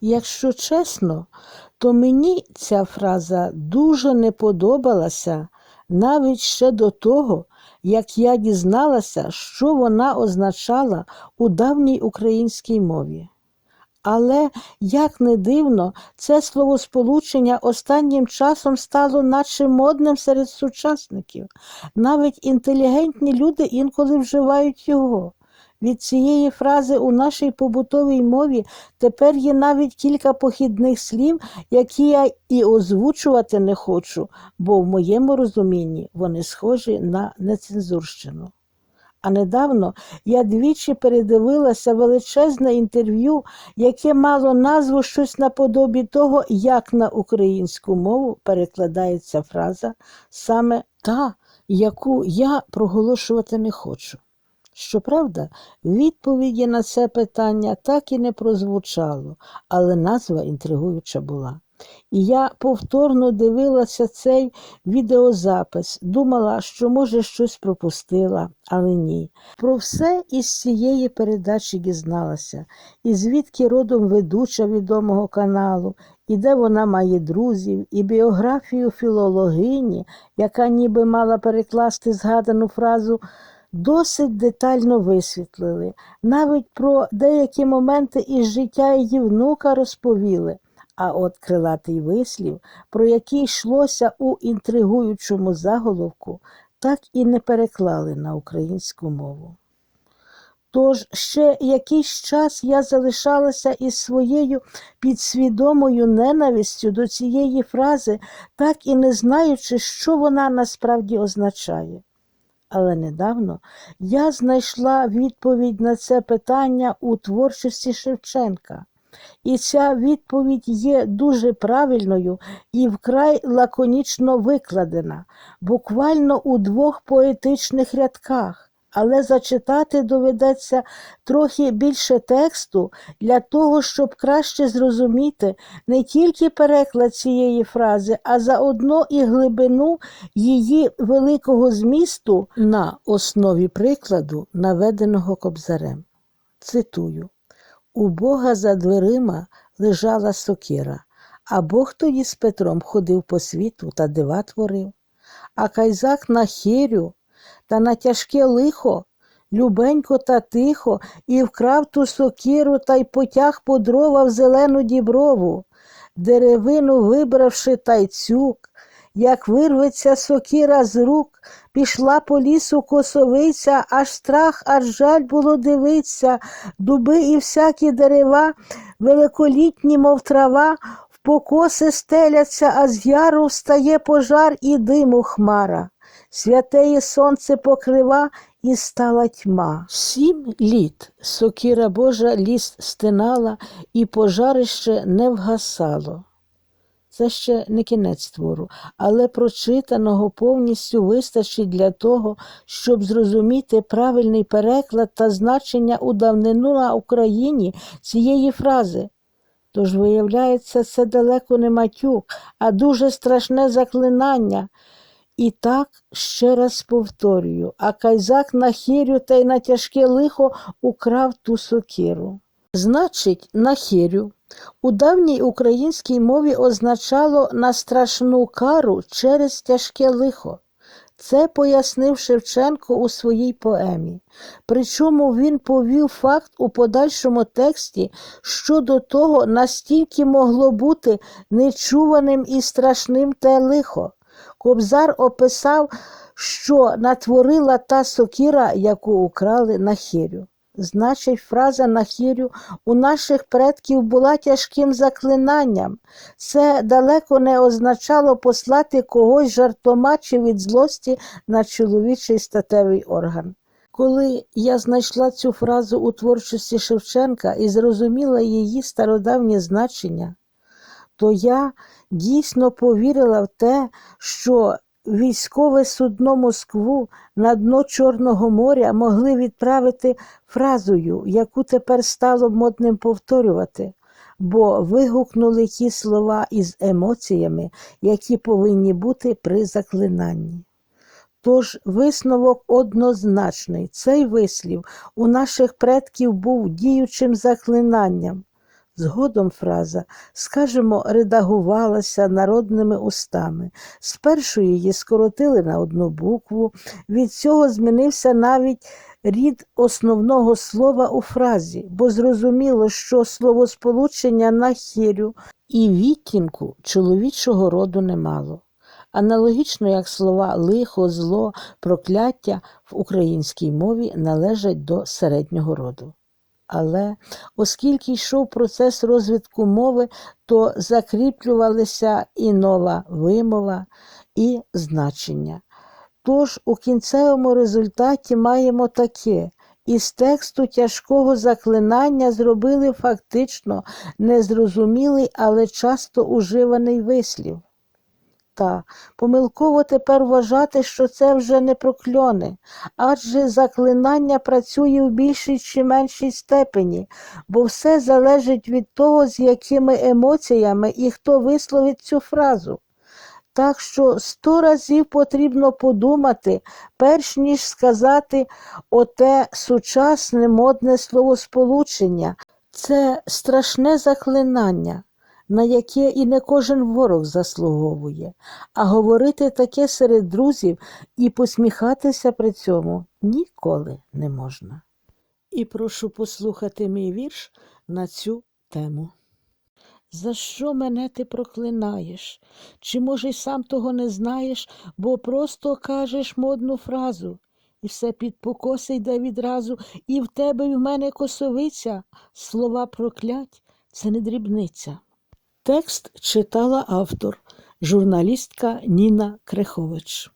Якщо чесно, то мені ця фраза дуже не подобалася навіть ще до того, як я дізналася, що вона означала у давній українській мові. Але, як не дивно, це словосполучення останнім часом стало наче модним серед сучасників. Навіть інтелігентні люди інколи вживають його. Від цієї фрази у нашій побутовій мові тепер є навіть кілька похідних слів, які я і озвучувати не хочу, бо в моєму розумінні вони схожі на нецензурщину. А недавно я двічі передивилася величезне інтерв'ю, яке мало назву щось наподобі того, як на українську мову перекладається фраза саме та, яку я проголошувати не хочу. Щоправда, відповіді на це питання так і не прозвучало, але назва інтригуюча була. І я повторно дивилася цей відеозапис, думала, що, може, щось пропустила, але ні. Про все із цієї передачі дізналася, і звідки родом ведуча відомого каналу, і де вона має друзів, і біографію філологині, яка ніби мала перекласти згадану фразу. Досить детально висвітлили, навіть про деякі моменти із життя її внука розповіли. А от крилатий вислів, про який йшлося у інтригуючому заголовку, так і не переклали на українську мову. Тож ще якийсь час я залишалася із своєю підсвідомою ненавистю до цієї фрази, так і не знаючи, що вона насправді означає. Але недавно я знайшла відповідь на це питання у творчості Шевченка. І ця відповідь є дуже правильною і вкрай лаконічно викладена, буквально у двох поетичних рядках. Але зачитати доведеться трохи більше тексту для того, щоб краще зрозуміти не тільки переклад цієї фрази, а заодно і глибину її великого змісту на основі прикладу, наведеного кобзарем. Цитую. У Бога за дверима лежала сокира, а Бог тоді з Петром ходив по світу та дива творив. А кайзак на хирю та на тяжке лихо, любенько та тихо, і вкрав ту сокиру та й потяг по дрова в зелену діброву, деревину вибравши та й цюк, як вирветься сокира з рук, пішла по лісу косовиця, аж страх, аж жаль було дивиться, дуби і всякі дерева, великолітні, мов трава, в покоси стеляться, а з яру встає пожар і диму хмара. Святеє сонце покрива і стала тьма. Сім літ сокира Божа ліс стинала, і пожарище не вгасало. Це ще не кінець твору, але прочитаного повністю вистачить для того, щоб зрозуміти правильний переклад та значення у давнину на Україні цієї фрази. Тож, виявляється, це далеко не матюк, а дуже страшне заклинання. І так ще раз повторюю, а кайзак на хирю та й на тяжке лихо украв ту сокиру. Значить, на хирю у давній українській мові означало на страшну кару через тяжке лихо. Це пояснив Шевченко у своїй поемі. Причому він повів факт у подальшому тексті, що до того настільки могло бути нечуваним і страшним те лихо. Кобзар описав, що натворила та сокира, яку украли на хирю. Значить, фраза на хірю у наших предків була тяжким заклинанням. Це далеко не означало послати когось жартома чи від злості на чоловічий статевий орган. Коли я знайшла цю фразу у творчості Шевченка і зрозуміла її стародавнє значення, то я дійсно повірила в те, що військове судно Москву на дно Чорного моря могли відправити фразою, яку тепер стало модним повторювати, бо вигукнули ті слова із емоціями, які повинні бути при заклинанні. Тож висновок однозначний, цей вислів у наших предків був діючим заклинанням. Згодом фраза, скажімо, редагувалася народними устами. Спершу її скоротили на одну букву, від цього змінився навіть рід основного слова у фразі, бо зрозуміло, що словосполучення на хірю і відтінку чоловічого роду немало. Аналогічно як слова лихо, зло, прокляття в українській мові належать до середнього роду. Але оскільки йшов процес розвитку мови, то закріплювалися і нова вимова, і значення. Тож у кінцевому результаті маємо таке. Із тексту тяжкого заклинання зробили фактично незрозумілий, але часто уживаний вислів. Та помилково тепер вважати, що це вже не прокльони, адже заклинання працює в більшій чи меншій степені, бо все залежить від того, з якими емоціями і хто висловить цю фразу. Так що сто разів потрібно подумати, перш ніж сказати оте сучасне модне словосполучення. Це страшне заклинання, на яке і не кожен ворог заслуговує, а говорити таке серед друзів і посміхатися при цьому ніколи не можна. І прошу послухати мій вірш на цю тему. За що мене ти проклинаєш? Чи, може, й сам того не знаєш, бо просто кажеш модну фразу, і все під покоси йде відразу, і в тебе, і в мене косовиця, слова проклять це не дрібниця. Текст читала автор, журналістка Ніна Крехович.